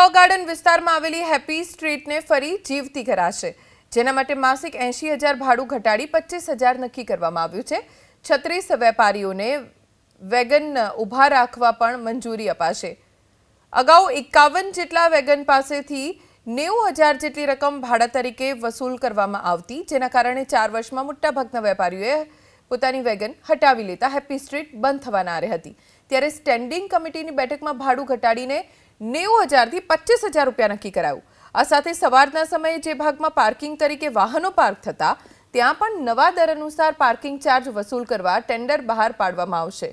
લો garden વિસ્તારમાં આવેલી happy સ્ટ્રીટને ફરી જીવતી કરાશે જેના માટે માસિક એંશી હજાર ભાડું ઘટાડી પચીસ હજાર નક્કી કરવામાં આવ્યું છે. છત્રીસ વેપારીઓને વેગન ઊભા રાખવા પણ મંજૂરી અપાશે. અગાઉ એકાવન જેટલા વેગન પાસેથી નેવું હજાર જેટલી રકમ ભાડા તરીકે વસૂલ કરવામાં આવતી, જેના કારણે ચાર વર્ષમાં મોટાભાગના વેપારીઓએ પોતાની વેગન હટાવી લેતા હેપી સ્ટ્રીટ બંધ થવાના આરે હતી. ત્યારે સ્ટેન્ડિંગ કમિટીની બેઠકમાં ભાડું ઘટાડીને નેવું હજારથી પચીસ હજાર રૂપિયા નક્કી કરાયું. આ સાથે સવારના સમયે જે ભાગમાં પાર્કિંગ તરીકે વાહનો પાર્ક થતા, ત્યાં પણ નવા દર અનુસાર પાર્કિંગ ચાર્જ વસૂલ કરવા ટેન્ડર બહાર પાડવામાં આવશે.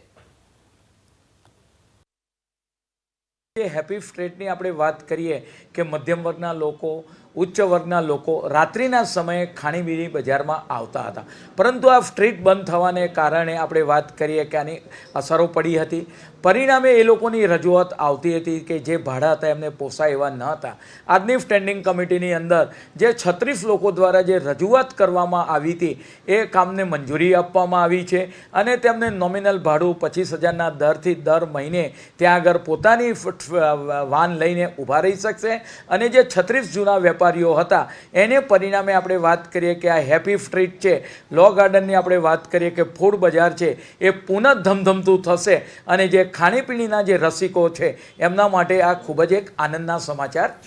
હેપી સ્ટ્રીટની આપણે વાત કરીએ કે મધ્યમ વર્ગના લોકો ઉચ્ચ વર્ગના લોકો રાત્રિના સમયે ખાણીપીણી બજારમાં આવતા હતા. પરંતુ આ સ્ટ્રીટ બંધ થવાને કારણે આપણે વાત કરીએ કે આની અસરો પડી હતી. પરિણામે એ લોકોની રજૂઆત આવતી હતી કે જે ભાડા હતા એમને પોસાય એવા ન હતા. આજની સ્ટેન્ડિંગ કમિટીની અંદર જે છત્રીસ લોકો દ્વારા જે રજૂઆત કરવામાં આવી હતી, એ કામને મંજૂરી આપવામાં આવી છે અને તેમને નોમિનલ ભાડું પચીસ હજારના દરથી દર મહિને ત્યાં આગળ પોતાની વાન લઈને ઊભા રહી શકશે. અને જે છત્રીસ જૂના વેપારીઓ હતા. એને પરિણામે આપણે વાત કરીએ કે આ હેપી સ્ટ્રીટ છે. લો ગાર્ડનની આપણે વાત કરીએ કે ફૂડ બજાર છે. એ પુનઃ ધમધમતું થશે અને જે ખાણીપીણીના જે રસિકો છે, એમના માટે આ ખૂબ જ એક આનંદના સમાચાર છે.